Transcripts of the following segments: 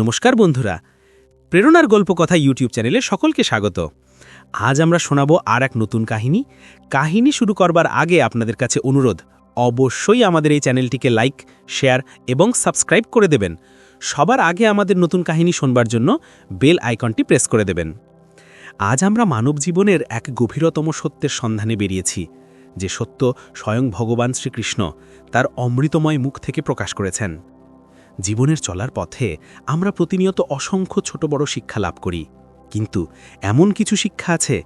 নমস্কার বন্ধুরা। প্রেরণার গল্প কথা ইউটিউব চ্যানেলে সকলকে স্বাগত। আজ আমরা শোনাব আর এক নতুন কাহিনী। কাহিনী শুরু করবার আগে আপনাদের কাছে অনুরোধ, অবশ্যই আমাদের এই চ্যানেলটিকে লাইক, শেয়ার এবং সাবস্ক্রাইব করে দেবেন। সবার আগে আমাদের নতুন কাহিনী শোনবার জন্য বেল আইকনটি প্রেস করে দেবেন। আজ আমরা মানব জীবনের এক গভীরতম সত্যের সন্ধানে বেরিয়েছি, যে সত্য স্বয়ং ভগবান শ্রীকৃষ্ণ তার অমৃতময় মুখ থেকে প্রকাশ করেছেন। জীবনের চলার পথে আমরা প্রতিনিয়ত অসংখ্য ছোট বড় শিক্ষা লাভ করি। কিন্তু এমন কিছু শিক্ষা আছে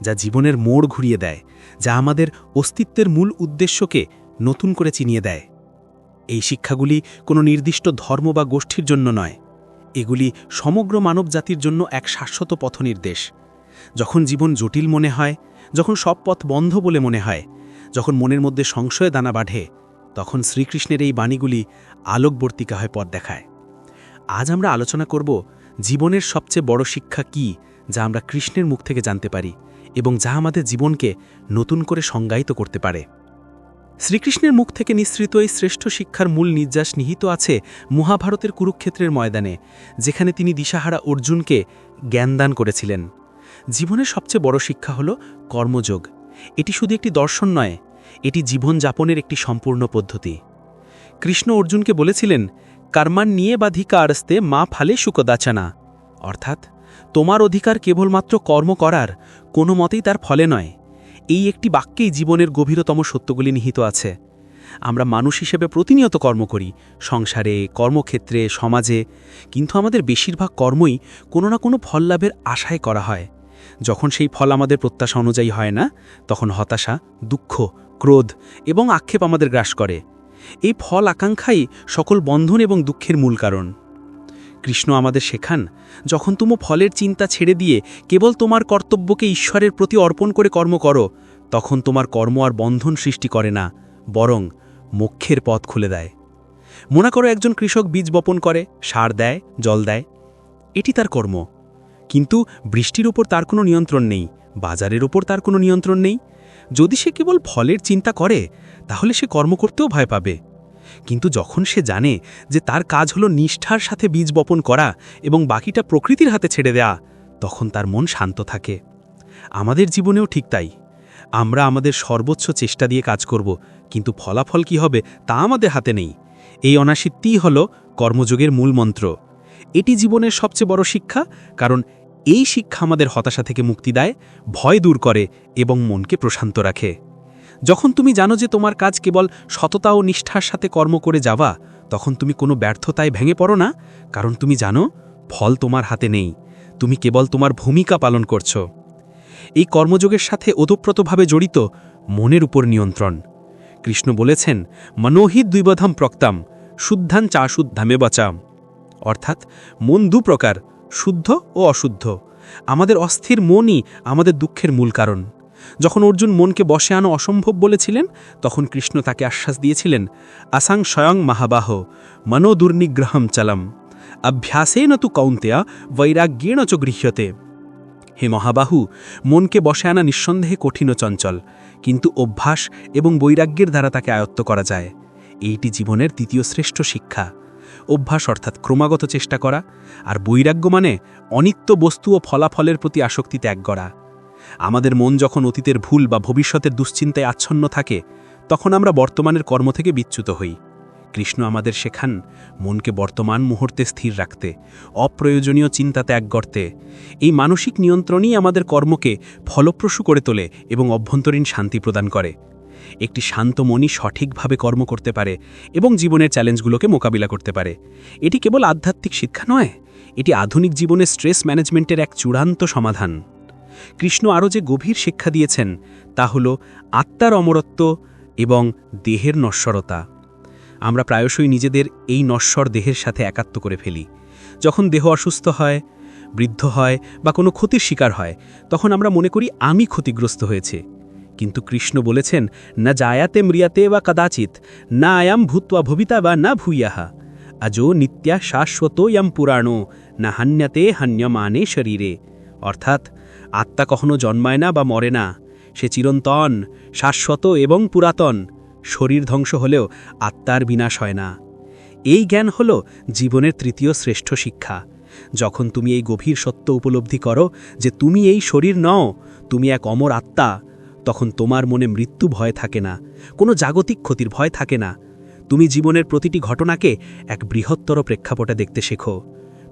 যা জীবনের মোড় ঘুরিয়ে দেয়, যা আমাদের অস্তিত্বের মূল উদ্দেশ্যকে নতুন করে চিনিয়ে দেয়। এই শিক্ষাগুলি কোনো নির্দিষ্ট ধর্ম বা গোষ্ঠীর জন্য নয়। এগুলি সমগ্র মানব জাতির জন্য এক শাশ্বত পথনির্দেশ। যখন জীবন জটিল মনে হয়, যখন সব পথ বন্ধ বলে মনে হয়, যখন মনের মধ্যে সংশয় দানা বাঢ়ে তখন শ্রীকৃষ্ণের এই বাণীগুলি আলোকবর্তিকা হয় পথ দেখায়। আজ আমরা আলোচনা করব জীবনের সবচেয়ে বড় শিক্ষা কি যা আমরা কৃষ্ণের মুখ থেকে জানতে পারি এবং যা আমাদের জীবনকে নতুন করে সংজ্ঞায়িত করতে পারে। শ্রীকৃষ্ণের মুখ থেকে নিঃসৃত এই শ্রেষ্ঠ শিক্ষার মূল নির্যাস নিহিত আছে মহাভারতের কুরুক্ষেত্রের ময়দানে, যেখানে তিনি দিশাহারা অর্জুনকে জ্ঞানদান করেছিলেন। জীবনের সবচেয়ে বড় শিক্ষা হল কর্মযোগ। এটি শুধু একটি দর্শন নয় এটি জীবনযাপনের একটি সম্পূর্ণ পদ্ধতি। কৃষ্ণ অর্জুনকে বলেছিলেন, কর্মান নিয়ে বাধিকারস্তে মা ফালে সুকদাচানা। অর্থাৎ, তোমার অধিকার কেবলমাত্র কর্ম করার, কোনো মতেই তার ফলে নয়। এই একটি বাক্যেই জীবনের গভীরতম সত্যগুলি নিহিত আছে। আমরা মানুষ হিসেবে প্রতিনিয়ত কর্ম করি, সংসারে, কর্মক্ষেত্রে, সমাজে। কিন্তু আমাদের বেশিরভাগ কর্মই কোনো না কোনো ফল লাভের আশায় করা হয়। যখন সেই ফল আমাদের প্রত্যাশা অনুযায়ী হয় না, তখন হতাশা, দুঃখ ক্রোধ এবং আক্ষেপ আমাদের গ্রাস করে। এই ফল আকাঙ্ক্ষাই সকল বন্ধন এবং দুঃখের মূল কারণ। কৃষ্ণ আমাদের শেখান, যখন তুমি ফলের চিন্তা ছেড়ে দিয়ে কেবল তোমার কর্তব্যকে ঈশ্বরের প্রতি অর্পণ করে কর্ম করো, তখন তোমার কর্ম আর বন্ধন সৃষ্টি করে না, বরং মোক্ষের পথ খুলে দেয়। মনে করো একজন কৃষক বীজ বপন করে, সার দেয়, জল দেয়, এটি তার কর্ম। কিন্তু বৃষ্টির ওপর তার কোনো নিয়ন্ত্রণ নেই, বাজারের ওপর তার কোনো নিয়ন্ত্রণ নেই যদি সে কেবল ফলের চিন্তা করে, তাহলে সে কর্ম করতেও ভয় পাবে। কিন্তু যখন সে জানে যে তার কাজ হলো নিষ্ঠার সাথে বীজ বপন করা এবং বাকিটা প্রকৃতির হাতে ছেড়ে দেয়া, তখন তার মন শান্ত থাকে। আমাদের জীবনেও ঠিক তাই। আমরা আমাদের সর্বোচ্চ চেষ্টা দিয়ে কাজ করব, কিন্তু ফলাফল কি হবে তা আমাদের হাতে নেই। এই অনাসিত্যিই হল কর্মযোগের মূল মন্ত্র। এটি জীবনের সবচেয়ে বড় শিক্ষা, কারণ এই শিক্ষা আমাদের হতাশা থেকে মুক্তি দেয়, ভয় দূর করে এবং মনকে প্রশান্ত রাখে। যখন তুমি জানো যে তোমার কাজ কেবল সততা ও নিষ্ঠার সাথে কর্ম করে যাওয়া, তখন তুমি কোনো ব্যর্থতায় ভেঙে পড়ো না, কারণ তুমি জানো ফল তোমার হাতে নেই। তুমি কেবল তোমার ভূমিকা পালন করছ। এই কর্মযোগের সাথে ওতপ্রোতভাবে জড়িত মনের উপর নিয়ন্ত্রণ। কৃষ্ণ বলেছেন, মনোহিত দুইবধাম প্রক্তাম, শুদ্ধান চা শুদ্ধামে বাঁচাম। অর্থাৎ, মন দু প্রকার শুদ্ধ ও অশুদ্ধ। আমাদের অস্থির মনই আমাদের দুঃখের মূল কারণ। যখন অর্জুন মনকে বসে আনো অসম্ভব বলেছিলেন, তখন কৃষ্ণ তাকে আশ্বাস দিয়েছিলেন, আসাং স্বয়ং মহাবাহ মনোদুর্নিগ্রহম চালাম। অভ্যাসেন তু কৌন্তেয়া, বৈরাগ্যেণ চ গৃহ্যতে। হে মহাবাহু, মনকে বসে আনা নিঃসন্দেহে কঠিন চঞ্চল, কিন্তু অভ্যাস এবং বৈরাগ্যের দ্বারা তাকে আয়ত্ত করা যায়। এইটি জীবনের দ্বিতীয় শ্রেষ্ঠ শিক্ষা। অভ্যাস অর্থাৎ ক্রমাগত চেষ্টা করা আর বৈরাগ্য মানে অনিত্য বস্তু ও ফলাফলের প্রতি আসক্তি ত্যাগ করা। আমাদের মন যখন অতীতের ভুল বা ভবিষ্যতের দুশ্চিন্তায় আচ্ছন্ন থাকে, তখন আমরা বর্তমানের কর্ম থেকে বিচ্যুত হই। কৃষ্ণ আমাদের শেখান, মনকে বর্তমান মুহূর্তে স্থির রাখতে, অপ্রয়োজনীয় চিন্তা ত্যাগ করতে। এই মানসিক নিয়ন্ত্রণই আমাদের কর্মকে ফলপ্রসূ করে তোলে এবং অভ্যন্তরীণ শান্তি প্রদান করে। একটি শান্ত মনই সঠিকভাবে কর্ম করতে পারে এবং জীবনের চ্যালেঞ্জগুলোকে মোকাবিলা করতে পারে। এটি কেবল আধ্যাত্মিক শিক্ষা নয়, এটি আধুনিক জীবনে স্ট্রেস ম্যানেজমেন্টের এক চূড়ান্ত সমাধান। কৃষ্ণ আরও যে গভীর শিক্ষা দিয়েছেন, তা হল আত্মার অমরত্ব এবং দেহের নশ্বরতা। আমরা প্রায়শই নিজেদের এই নশ্বর দেহের সাথে একাত্ম করে ফেলি। যখন দেহ অসুস্থ হয়, বৃদ্ধ হয় বা কোনো ক্ষতির শিকার হয়, তখন আমরা মনে করি আমি ক্ষতিগ্রস্ত হয়েছে। কিন্তু কৃষ্ণ বলেছেন, না জায়াতে ম্রিয়াতে বা কদাচিৎ, না আয়াম ভূত্বা ভবিতা বা না ভূয়াহা। আজো নিত্যা শাশ্বত ইয়াম পুরাণো, না হান্যাতে হান্যমানে শরীরে। অর্থাৎ, আত্মা কখনো জন্মায় না বা মরে না। সে চিরন্তন, শাশ্বত এবং পুরাতন। শরীর ধ্বংস হলেও আত্মার বিনাশ হয় না। এই জ্ঞান হল জীবনের তৃতীয় শ্রেষ্ঠ শিক্ষা। যখন তুমি এই গভীর সত্য উপলব্ধি করো যে তুমি এই শরীর নও, তুমি এক অমর আত্মা তখন তোমার মনে মৃত্যু ভয় থাকে না, কোনো জাগতিক ক্ষতির ভয় থাকে না। তুমি জীবনের প্রতিটি ঘটনাকে এক বৃহত্তর প্রেক্ষাপটে দেখতে শেখো।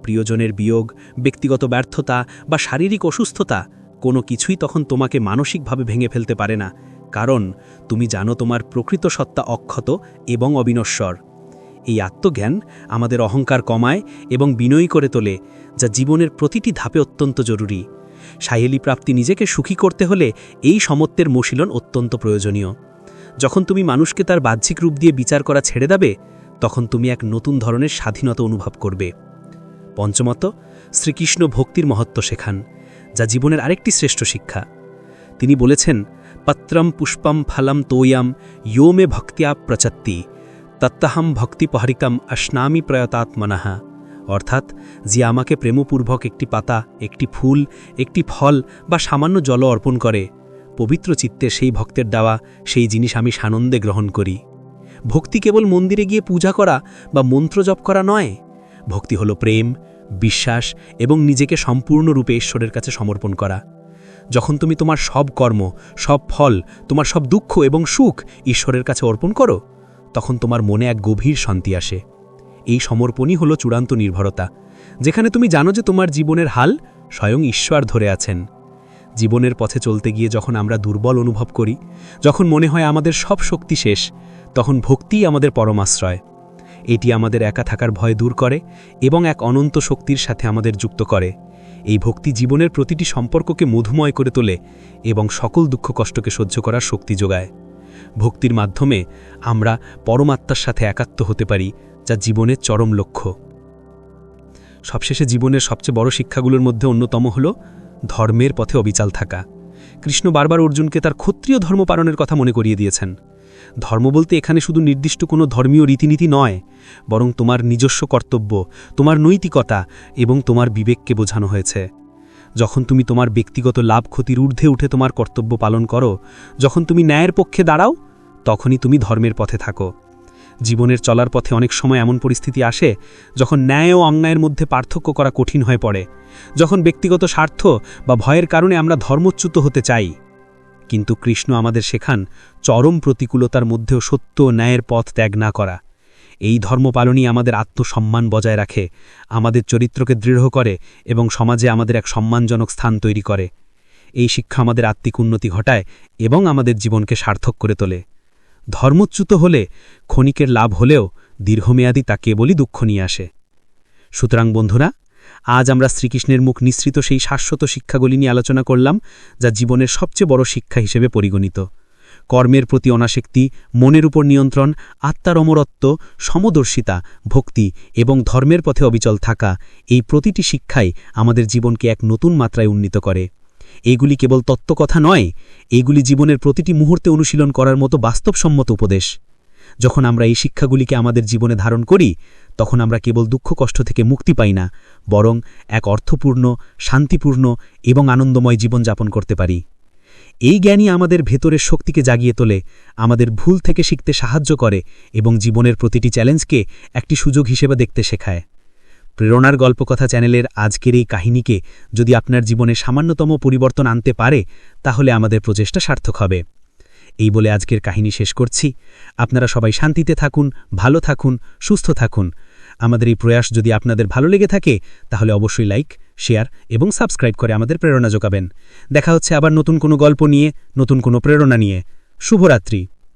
প্রিয়জনের বিয়োগ, ব্যক্তিগত ব্যর্থতা বা শারীরিক অসুস্থতা, কোনো কিছুই তখন তোমাকে মানসিকভাবে ভেঙে ফেলতে পারে না, কারণ তুমি জানো তোমার প্রকৃত সত্তা অক্ষত এবং অবিনশ্বর। এই আত্মজ্ঞান আমাদের অহংকার কমায় এবং বিনয়ী করে তোলে, যা জীবনের প্রতিটি ধাপে অত্যন্ত জরুরি। সাহেলি প্রাপ্তি নিজেকে সুখী করতে হলে এই সমত্বের মশিলন অত্যন্ত প্রয়োজনীয়। যখন তুমি মানুষকে তার বাহ্যিক রূপ দিয়ে বিচার করা ছেড়ে দেবে, তখন তুমি এক নতুন ধরনের স্বাধীনতা অনুভব করবে। পঞ্চমত, শ্রীকৃষ্ণ ভক্তির মহত্ব শেখান, যা জীবনের আরেকটি শ্রেষ্ঠ শিক্ষা। তিনি বলেছেন, পত্রম পুষ্পম ফলম তোয়াম ইয়ো মে ভক্তিয়া প্রচত্তি, তত্তাহম ভক্তিপহারিকম অশ্নামি প্রয়তাত্মনাহা অর্থাৎ যে আমাকে প্রেমপূর্বক একটি পাতা, একটি ফুল, একটি ফল বা সামান্য জল অর্পণ করে, পবিত্র চিত্তে সেই ভক্তের দেওয়া সেই জিনিস আমি সানন্দে গ্রহণ করি। ভক্তি কেবল মন্দিরে গিয়ে পূজা করা বা মন্ত্র জপ করা নয়। ভক্তি হল প্রেম, বিশ্বাস এবং নিজেকে সম্পূর্ণরূপে ঈশ্বরের কাছে সমর্পণ করা। যখন তুমি তোমার সব কর্ম, সব ফল, তোমার সব দুঃখ এবং সুখ ঈশ্বরের কাছে অর্পণ করো, তখন তোমার মনে এক গভীর শান্তি আসে। এই সমর্পণই হলো চূড়ান্ত নির্ভরতা, যেখানে তুমি জানো যে তোমার জীবনের হাল স্বয়ং ঈশ্বর ধরে আছেন। জীবনের পথে চলতে গিয়ে যখন আমরা দুর্বল অনুভব করি, যখন মনে হয় আমাদের সব শক্তি শেষ, তখন ভক্তিই আমাদের পরমাশ্রয় এটি আমাদের একা থাকার ভয় দূর করে এবং এক অনন্ত শক্তির সাথে আমাদের যুক্ত করে। এই ভক্তি জীবনের প্রতিটি সম্পর্ককে মধুময় করে তোলে এবং সকল দুঃখ কষ্টকে সহ্য করার শক্তি যোগায়। ভক্তির মাধ্যমে আমরা পরমাত্মার সাথে একাত্ম হতে পারি, যা জীবনের চরম লক্ষ্য। সবশেষে জীবনের সবচেয়ে বড় শিক্ষাগুলোর মধ্যে অন্যতম হল ধর্মের পথে অবিচাল থাকা। কৃষ্ণ বারবার অর্জুনকে তার ক্ষত্রিয় ধর্ম পালনের কথা মনে করিয়ে দিয়েছেন। ধর্ম বলতে এখানে শুধু নির্দিষ্ট কোনো ধর্মীয় রীতিনীতি নয়, বরং তোমার নিজস্ব কর্তব্য, তোমার নৈতিকতা এবং তোমার বিবেককে বোঝানো হয়েছে। যখন তুমি তোমার ব্যক্তিগত লাভ ক্ষতির ঊর্ধ্বে উঠে তোমার কর্তব্য পালন করো, যখন তুমি ন্যায়ের পক্ষে দাঁড়াও, তখনই তুমি ধর্মের পথে থাকো। জীবনের চলার পথে অনেক সময় এমন পরিস্থিতি আসে, যখন ন্যায় ও অন্যায়ের মধ্যে পার্থক্য করা কঠিন হয়ে পড়ে, যখন ব্যক্তিগত স্বার্থ বা ভয়ের কারণে আমরা ধর্মচ্যুত হতে চাই। কিন্তু কৃষ্ণ আমাদের শেখান, চরম প্রতিকূলতার মধ্যেও সত্য ন্যায়ের পথ ত্যাগ না করা। এই ধর্মপালনই আমাদের আত্মসম্মান বজায় রাখে, আমাদের চরিত্রকে দৃঢ় করে এবং সমাজে আমাদের এক সম্মানজনক স্থান তৈরি করে। এই শিক্ষা আমাদের আত্মিক উন্নতি ঘটায় এবং আমাদের জীবনকে সার্থক করে তোলে। ধর্মচ্যুত হলে ক্ষণিকের লাভ হলেও দীর্ঘমেয়াদী তা কেবলই দুঃখ নিয়ে আসে। সুতরাং বন্ধুরা, আজ আমরা শ্রীকৃষ্ণের মুখ নিঃসৃত সেই শাশ্বত শিক্ষাগুলি নিয়ে আলোচনা করলাম, যা জীবনের সবচেয়ে বড় শিক্ষা হিসেবে পরিগণিত। কর্মের প্রতি অনাসক্তি, মনের উপর নিয়ন্ত্রণ, আত্মার অমরত্ব, সমদর্শিতা, ভক্তি এবং ধর্মের পথে অবিচল থাকা এই প্রতিটি শিক্ষাই আমাদের জীবনকে এক নতুন মাত্রায় উন্নীত করে। এগুলি কেবল তত্ত্বকথা নয়, এগুলি জীবনের প্রতিটি মুহূর্তে অনুশীলন করার মতো বাস্তবসম্মত উপদেশ। যখন আমরা এই শিক্ষাগুলিকে আমাদের জীবনে ধারণ করি, তখন আমরা কেবল দুঃখ কষ্ট থেকে মুক্তি পাই না, বরং এক অর্থপূর্ণ, শান্তিপূর্ণ এবং আনন্দময় জীবন যাপন করতে পারি। এই জ্ঞানই আমাদের ভেতরের শক্তিকে জাগিয়ে তোলে, আমাদের ভুল থেকে শিখতে সাহায্য করে এবং জীবনের প্রতিটি চ্যালেঞ্জকে একটি সুযোগ হিসেবে দেখতে শেখায়। প্রেরণার গল্পকথা চ্যানেলের আজকের এই কাহিনীকে যদি আপনার জীবনে সামান্যতম পরিবর্তন আনতে পারে, তাহলে আমাদের প্রচেষ্টা সার্থক হবে। এই বলে আজকের কাহিনী শেষ করছি। আপনারা সবাই শান্তিতে থাকুন, ভালো থাকুন, সুস্থ থাকুন। আমাদের এই প্রয়াস যদি আপনাদের ভালো লেগে থাকে, তাহলে অবশ্যই লাইক, শেয়ার এবং সাবস্ক্রাইব করে আমাদের প্রেরণা যোগাবেন। দেখা হচ্ছে আবার নতুন কোনো গল্প নিয়ে, নতুন কোনো প্রেরণা নিয়ে। শুভরাত্রি।